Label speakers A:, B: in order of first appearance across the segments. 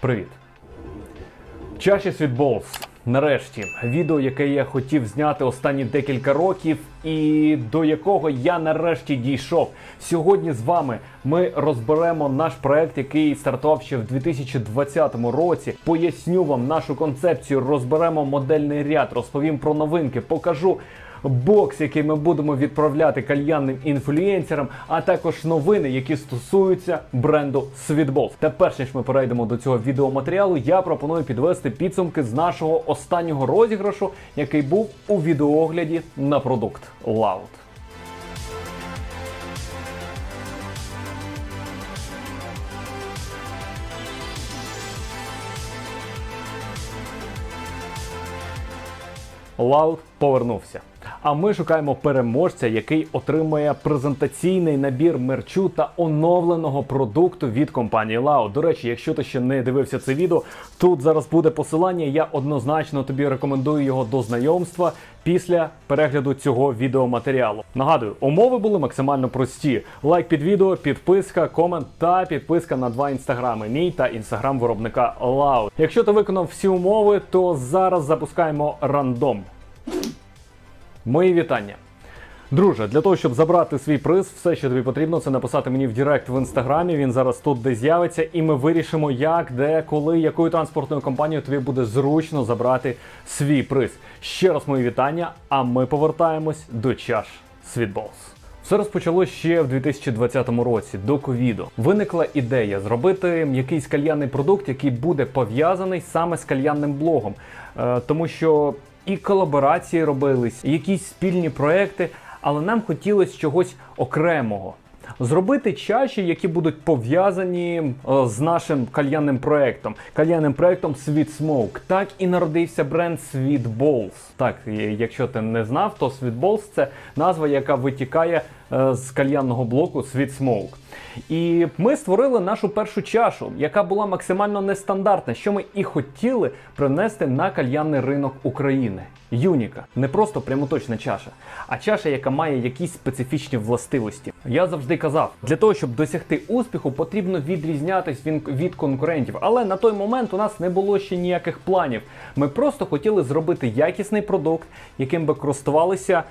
A: Привіт! Чаші Світболс. Нарешті відео, яке я хотів зняти останні декілька років, і до якого я нарешті дійшов. Сьогодні з вами ми розберемо наш проект, який стартував ще в 2020 році. Поясню вам нашу концепцію, розберемо модельний ряд, розповім про новинки, покажу бокс, який ми будемо відправляти кальянним інфлюенсерам, а також новини, які стосуються бренду Sweetballs. Та перш ніж ми перейдемо до цього відеоматеріалу, я пропоную підвести підсумки з нашого останнього розіграшу, який був у відеоогляді на продукт Loud. Лаут повернувся. А ми шукаємо переможця, який отримує презентаційний набір мерчу та оновленого продукту від компанії Loud. До речі, якщо ти ще не дивився це відео, тут зараз буде посилання. Я однозначно тобі рекомендую його до знайомства після перегляду цього відеоматеріалу. Нагадую, умови були максимально прості: лайк під відео, підписка, комент та підписка на два інстаграми: мій та інстаграм виробника Loud. Якщо ти виконав всі умови, то зараз запускаємо рандом. Мої вітання. Друже, для того, щоб забрати свій приз, все, що тобі потрібно, це написати мені в Директ в інстаграмі. Він зараз тут де з'явиться, і ми вирішимо, як, де, коли, якою транспортною компанією тобі буде зручно забрати свій приз. Ще раз мої вітання, а ми повертаємось до чаш Світболс. Все розпочалося ще в 2020 році до ковіду. Виникла ідея зробити якийсь кальянний продукт, який буде пов'язаний саме з кальянним блогом, Е, тому що і колаборації робились, якісь спільні проекти, але нам хотілося чогось окремого. Зробити чаші, які будуть пов'язані е, з нашим кальянним проектом, кальянним проектом Sweet Smoke. Так і народився бренд Sweet Balls. Так, якщо ти не знав, то Sweet Balls – це назва, яка витікає з кальянного блоку Sweet Smoke. І ми створили нашу першу чашу, яка була максимально нестандартна, що ми і хотіли принести на кальянний ринок України. Юніка, не просто прямоточна чаша, а чаша, яка має якісь специфічні властивості. Я завжди казав, для того, щоб досягти успіху, потрібно відрізнятись від, конкурентів. Але на той момент у нас не було ще ніяких планів. Ми просто хотіли зробити якісний продукт, яким би користувалися е,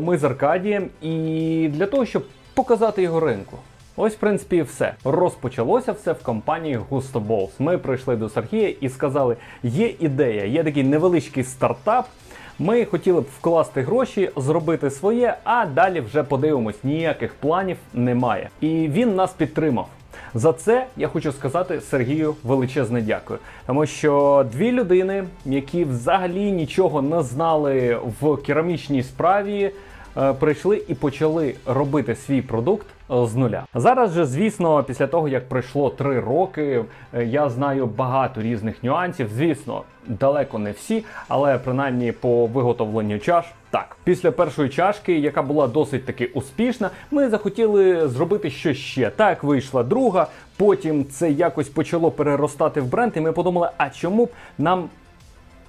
A: ми з Аркадієм, і для того, щоб показати його ринку. Ось, в принципі, і все. Розпочалося все в компанії Gusto Balls. Ми прийшли до Сергія і сказали: є ідея, є такий невеличкий стартап. Ми хотіли б вкласти гроші, зробити своє, а далі вже подивимось, ніяких планів немає. І він нас підтримав. За це я хочу сказати Сергію величезне дякую. Тому що дві людини, які взагалі нічого не знали в керамічній справі, прийшли і почали робити свій продукт е, з нуля. Зараз же, звісно, після того як пройшло три роки, е, я знаю багато різних нюансів. Звісно, далеко не всі, але принаймні по виготовленню чаш. Так, після першої чашки, яка була досить таки успішна, ми захотіли зробити що ще. Так вийшла друга. Потім це якось почало переростати в бренд, і ми подумали, а чому б нам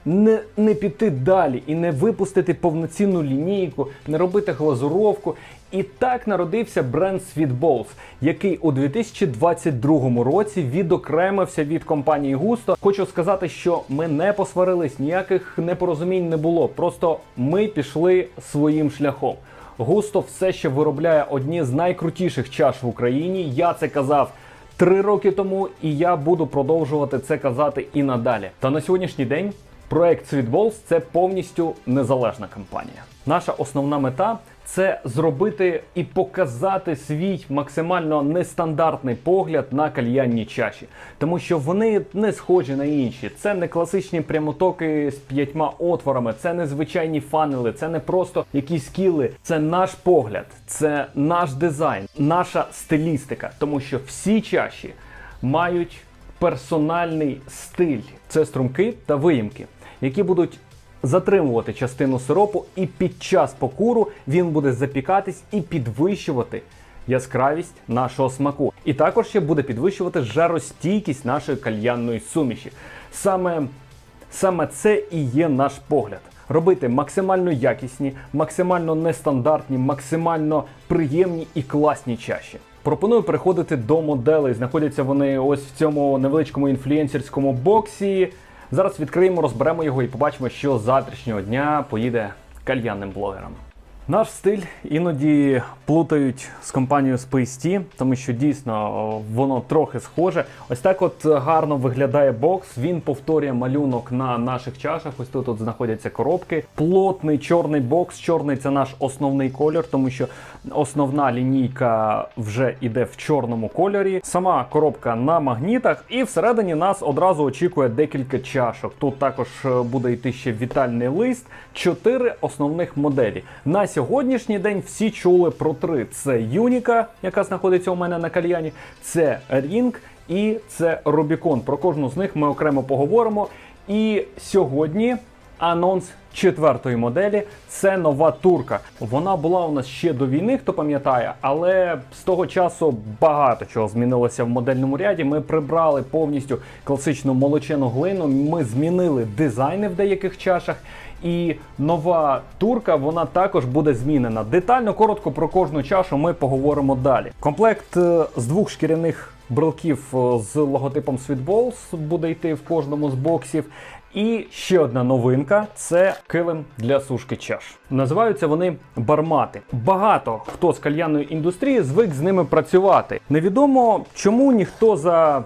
A: не, не піти далі і не випустити повноцінну лінійку, не робити глазуровку. І так народився бренд Sweetballs, який у 2022 році відокремився від компанії Gusto. Хочу сказати, що ми не посварились, ніяких непорозумінь не було. Просто ми пішли своїм шляхом. Густо все ще виробляє одні з найкрутіших чаш в Україні. Я це казав три роки тому, і я буду продовжувати це казати і надалі. Та на сьогоднішній день проект Sweetballs – це повністю незалежна компанія. Наша основна мета це зробити і показати свій максимально нестандартний погляд на кальянні чаші, тому що вони не схожі на інші. Це не класичні прямотоки з п'ятьма отворами, це не звичайні фанели, це не просто якісь кіли. Це наш погляд, це наш дизайн, наша стилістика, тому що всі чаші мають персональний стиль. Це струмки та виїмки, які будуть затримувати частину сиропу, і під час покуру він буде запікатись і підвищувати яскравість нашого смаку. І також ще буде підвищувати жаростійкість нашої кальянної суміші. Саме, саме це і є наш погляд. Робити максимально якісні, максимально нестандартні, максимально приємні і класні чаші. Пропоную переходити до моделей. Знаходяться вони ось в цьому невеличкому інфлюенсерському боксі. Зараз відкриємо, розберемо його і побачимо, що з завтрашнього дня поїде кальянним блогерам. Наш стиль іноді плутають з компанією Space Tea, тому що дійсно воно трохи схоже. Ось так от гарно виглядає бокс. Він повторює малюнок на наших чашах. Ось тут от знаходяться коробки. Плотний чорний бокс. Чорний це наш основний колір, тому що основна лінійка вже іде в чорному кольорі. Сама коробка на магнітах, і всередині нас одразу очікує декілька чашок. Тут також е, буде йти ще вітальний лист. Чотири основних моделі. Сьогоднішній день всі чули про три: це Юніка, яка знаходиться у мене на кальяні, це Рінг і це Рубікон. Про кожну з них ми окремо поговоримо. І сьогодні анонс четвертої моделі це нова турка. Вона була у нас ще до війни, хто пам'ятає, але з того часу багато чого змінилося в модельному ряді. Ми прибрали повністю класичну молочену глину. Ми змінили дизайни в деяких чашах. І нова турка вона також буде змінена. Детально, коротко про кожну чашу ми поговоримо далі. Комплект е, з двох шкіряних брелків е, з логотипом Sweet Balls буде йти в кожному з боксів. І ще одна новинка це килим для сушки чаш. Називаються вони бармати. Багато хто з кальянної індустрії звик з ними працювати. Невідомо, чому ніхто за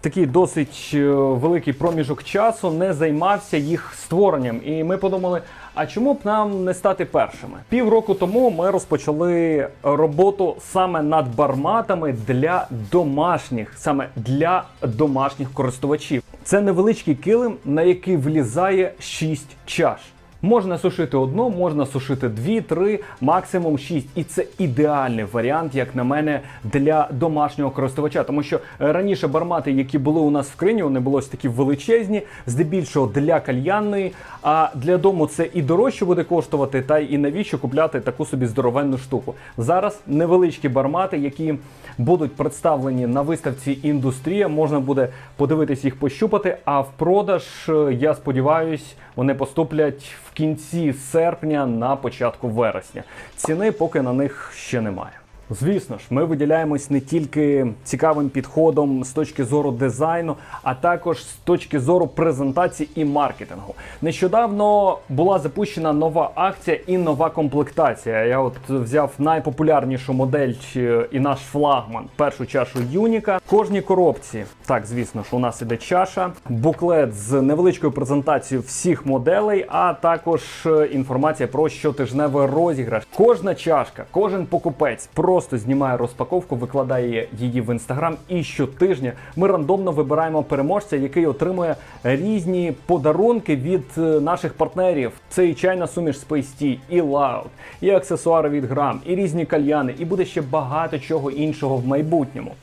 A: такий досить е, великий проміжок часу не займався їх створенням. І ми подумали, а чому б нам не стати першими? Півроку тому ми розпочали роботу саме над барматами для домашніх, саме для домашніх користувачів. Це невеличкий килим, на який влізає 6 чаш. Можна сушити одну, можна сушити дві, три, максимум шість. І це ідеальний варіант, як на мене, для домашнього користувача. Тому що е, раніше бармати, які були у нас в крині, вони були ось такі величезні, здебільшого для кальянної. А для дому це і дорожче буде коштувати, та і навіщо купляти таку собі здоровенну штуку. Зараз невеличкі бармати, які будуть представлені на виставці індустрія. Можна буде подивитись їх пощупати. А в продаж, е, я сподіваюсь, вони поступлять кінці серпня на початку вересня. Ціни поки на них ще немає. Звісно ж, ми виділяємось не тільки цікавим підходом з точки зору дизайну, а також з точки зору презентації і маркетингу. Нещодавно була запущена нова акція і нова комплектація. Я от взяв найпопулярнішу модель е, і наш флагман, першу чашу Юніка. Кожній коробці, так звісно ж, у нас іде чаша, буклет з невеличкою презентацією всіх моделей, а також е, інформація про щотижневий розіграш. Кожна чашка, кожен покупець просто знімає розпаковку, викладає її в інстаграм. І щотижня ми рандомно вибираємо переможця, який отримує різні подарунки від е, наших партнерів. Це і чайна суміш Space Tea, і Loud, і аксесуари від грам, і різні кальяни, і буде ще багато чого іншого в майбутньому.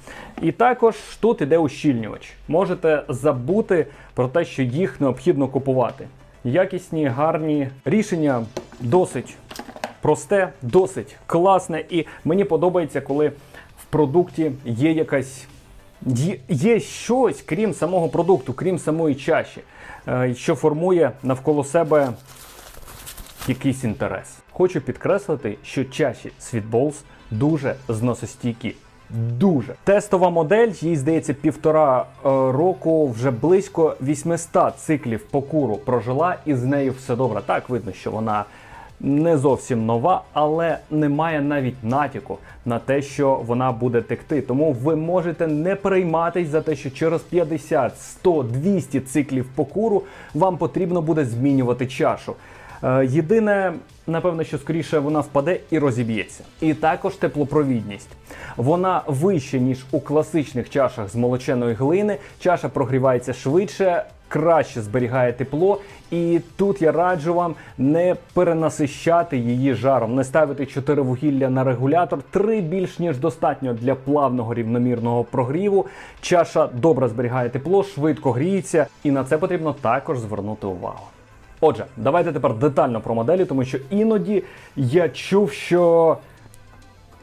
A: І також тут іде ущільнювач. Можете забути про те, що їх необхідно купувати. Якісні, гарні рішення досить просте, досить класне, і мені подобається, коли в продукті є якась. Є, щось, крім самого продукту, крім самої чаші, е, що формує навколо себе якийсь інтерес. Хочу підкреслити, що чаші Sweetballs дуже зносостійкі. Дуже тестова модель, їй здається, півтора е, року вже близько 800 циклів покуру прожила, і з нею все добре. Так видно, що вона не зовсім нова, але немає навіть натяку на те, що вона буде текти. Тому ви можете не перейматись за те, що через 50, 100, 200 циклів покуру вам потрібно буде змінювати чашу. Е, Єдине, напевно, що скоріше вона впаде і розіб'ється. І також теплопровідність. Вона вища, ніж у класичних чашах з молоченої глини. Чаша прогрівається швидше, краще зберігає тепло. І тут я раджу вам не перенасищати її жаром, не ставити 4 вугілля на регулятор. 3 більш ніж достатньо для плавного рівномірного прогріву. Чаша добре зберігає тепло, швидко гріється, і на це потрібно також звернути увагу. Отже, давайте тепер детально про моделі, тому що іноді я чув, що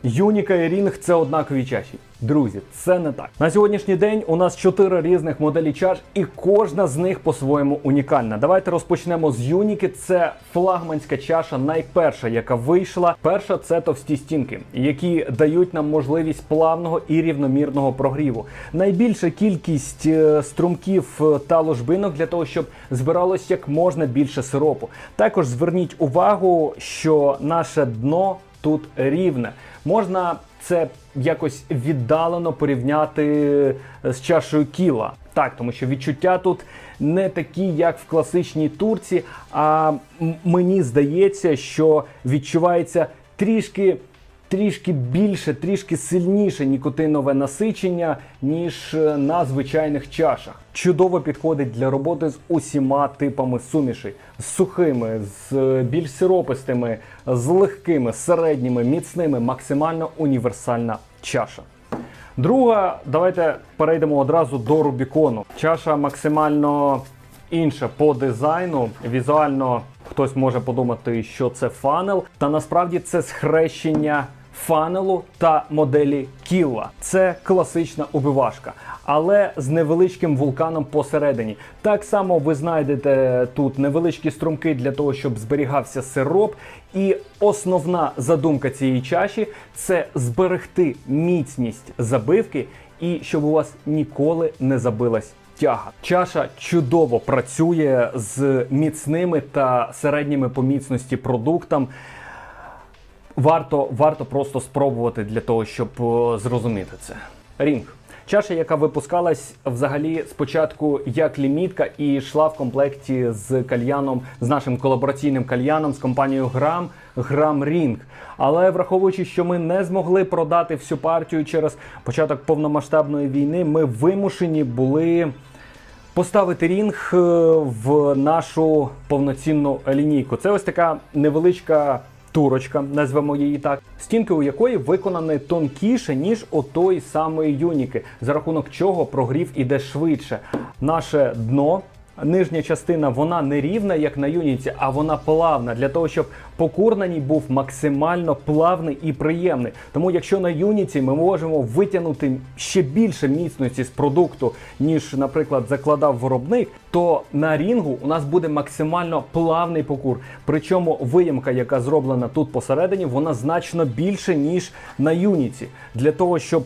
A: Юніка і Рінг це однакові чаші. Друзі, це не так. На сьогоднішній день у нас чотири різних моделі чаш, і кожна з них по-своєму унікальна. Давайте розпочнемо з Юніки. Це флагманська чаша, найперша, яка вийшла. Перша це товсті стінки, які дають нам можливість плавного і рівномірного прогріву. Найбільша кількість е, струмків е, та ложбинок для того, щоб збиралось як можна більше сиропу. Також зверніть увагу, що наше дно тут рівне. Можна це якось віддалено порівняти з чашею кіла. Так, тому що відчуття тут не такі, як в класичній турці. А мені здається, що відчувається трішки. Трішки більше, трішки сильніше нікотинове насичення, ніж е, на звичайних чашах. Чудово підходить для роботи з усіма типами сумішей: з сухими, з е, більш сиропистими, з легкими, середніми, міцними, максимально універсальна чаша. Друга, давайте перейдемо одразу до Рубікону. Чаша максимально інша по дизайну. Візуально хтось може подумати, що це фанел, та насправді це схрещення фанелу та моделі Кілла. Це класична убивашка, але з невеличким вулканом посередині. Так само ви знайдете тут невеличкі струмки для того, щоб зберігався сироп. І основна задумка цієї чаші це зберегти міцність забивки і щоб у вас ніколи не забилась тяга. Чаша чудово працює з міцними та середніми по міцності продуктам. Варто, варто просто спробувати для того, щоб е, зрозуміти це. Рінг. Чаша, яка випускалась взагалі спочатку як лімітка і йшла в комплекті з кальяном, з нашим колабораційним кальяном з компанією Грам, Грам Рінг. Але враховуючи, що ми не змогли продати всю партію через початок повномасштабної війни, ми вимушені були поставити рінг е, в нашу повноцінну лінійку. Це ось така невеличка турочка, назвемо її так, стінки у якої виконані тонкіше, ніж у той самої юніки, за рахунок чого прогрів іде швидше. Наше дно. Нижня частина вона не рівна, як на юніці, а вона плавна для того, щоб покур на ній був максимально плавний і приємний. Тому, якщо на юніці ми можемо витягнути ще більше міцності з продукту, ніж, наприклад, закладав виробник, то на рінгу у нас буде максимально плавний покур. Причому виємка, яка зроблена тут посередині, вона значно більше ніж на юніці, для того, щоб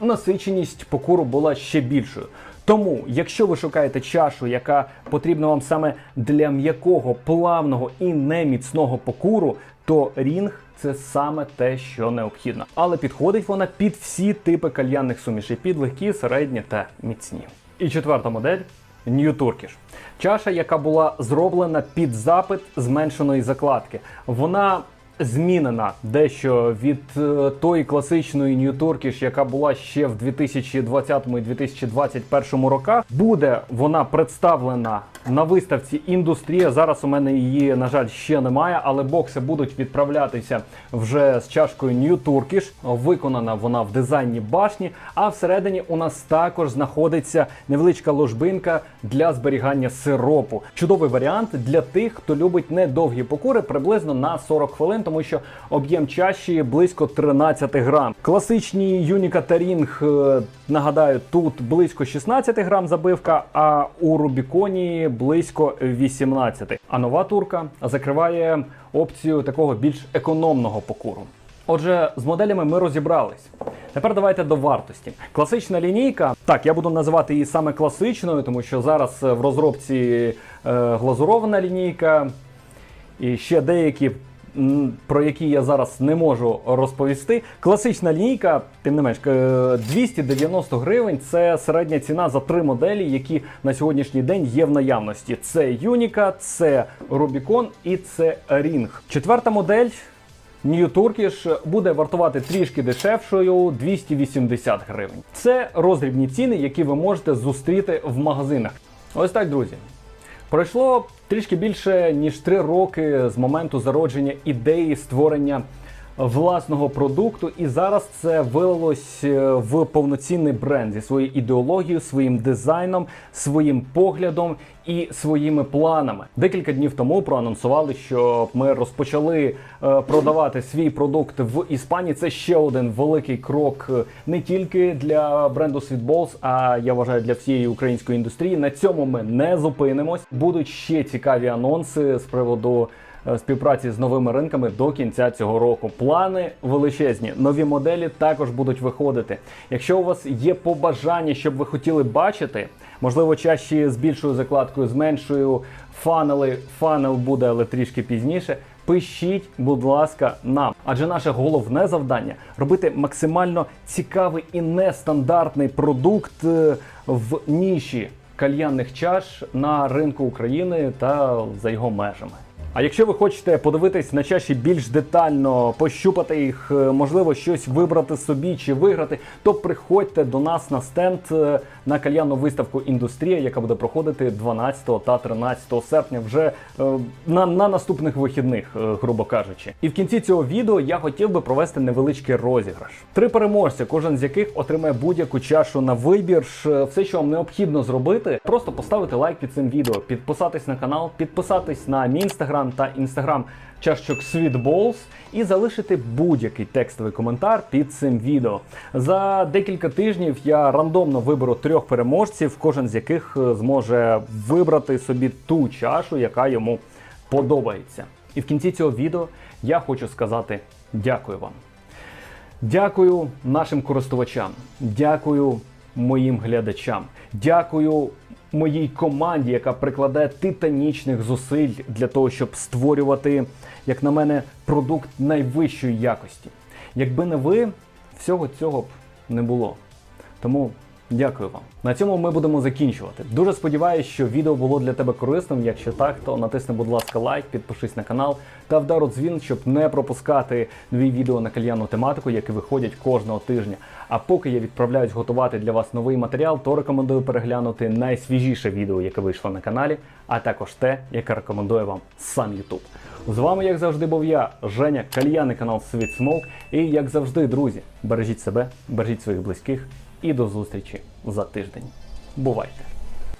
A: е, насиченість покуру була ще більшою. Тому, якщо ви шукаєте чашу, яка потрібна вам саме для м'якого, плавного і неміцного покуру, то рінг це саме те, що необхідно. Але підходить вона під всі типи кальянних сумішей, під легкі, середні та міцні. І четверта модель New Turkish. Чаша, яка була зроблена під запит зменшеної закладки. Вона змінена дещо від е, тої класичної Turkish, яка була ще в 2020 і 2021 роках. Буде вона представлена на виставці індустрія. Зараз у мене її, на жаль, ще немає, але бокси будуть відправлятися вже з чашкою Turkish. Виконана вона в дизайні башні. А всередині у нас також знаходиться невеличка ложбинка для зберігання сиропу. Чудовий варіант для тих, хто любить недовгі покури, приблизно на 40 хвилин, тому що об'єм чаші близько 13 грам. Класичні Юніка та Рінг, е, нагадаю, тут близько 16 грам забивка, а у Рубіконі близько 18. А нова турка закриває опцію такого більш економного покуру. Отже, з моделями ми розібрались. Тепер давайте до вартості. Класична лінійка, так, я буду називати її саме класичною, тому що зараз е, в розробці е, глазурована лінійка, і ще деякі, про які я зараз не можу розповісти. Класична лінійка, тим не менш, е, 290 гривень це середня ціна за три моделі, які на сьогоднішній день є в наявності. Це Юніка, це Rubicon і це Ring. Четверта модель. New Turkish буде вартувати трішки дешевшою 280 гривень. Це роздрібні ціни, які ви можете зустріти в магазинах. Ось так, друзі. Пройшло трішки більше ніж три роки з моменту зародження ідеї створення власного продукту, і зараз це вилилось е, в повноцінний бренд зі своєю ідеологією, своїм дизайном, своїм поглядом і своїми планами. Декілька днів тому проанонсували, що ми розпочали е, продавати свій продукт в Іспанії. Це ще один великий крок е, не тільки для бренду Sweetballs, а я вважаю для всієї української індустрії. На цьому ми не зупинимось. Будуть ще цікаві анонси з приводу співпраці з новими ринками до кінця цього року. Плани величезні, нові моделі також будуть виходити. Якщо у вас є побажання, щоб ви хотіли бачити, можливо, чаще з більшою закладкою, з меншою фанели, фанел буде, але трішки пізніше. Пишіть, будь ласка, нам, адже наше головне завдання робити максимально цікавий і нестандартний продукт е, в ніші кальянних чаш на ринку України та за його межами. А якщо ви хочете подивитись на чаші більш детально, пощупати їх, е, можливо, щось вибрати собі чи виграти, то приходьте до нас на стенд е, на кальянну виставку Індустрія, яка буде проходити 12 та 13 серпня, вже е, на, на наступних вихідних, грубо кажучи. І в кінці цього відео я хотів би провести невеличкий розіграш. Три переможця, кожен з яких отримає будь-яку чашу на вибір. Все, що вам необхідно зробити, просто поставити лайк під цим відео, підписатись на канал, підписатись на мій інстаграм та інстаграм чашечок Sweet Balls і залишити будь-який текстовий коментар під цим відео. За декілька тижнів я рандомно виберу трьох переможців, кожен з яких е, зможе вибрати собі ту чашу, яка йому подобається. І в кінці цього відео я хочу сказати дякую вам. Дякую нашим користувачам, дякую моїм глядачам, дякую моїй команді, яка прикладає титанічних зусиль для того, щоб створювати, як на мене, продукт найвищої якості. Якби не ви, всього цього б не було. Тому дякую вам. На цьому ми будемо закінчувати. Дуже сподіваюся, що відео було для тебе корисним. Якщо так, то натисни, будь ласка, лайк, підпишись на канал та вдар у дзвін, щоб не пропускати нові відео на кальянну тематику, які виходять кожного тижня. А поки я відправляюсь готувати для вас новий матеріал, то рекомендую переглянути найсвіжіше відео, яке вийшло на каналі, а також те, яке рекомендує вам сам YouTube. З вами, як завжди, був я, Женя, кальянний канал Sweet Smoke. І як завжди, друзі, бережіть себе, бережіть своїх близьких і до зустрічі за тиждень. Бувайте!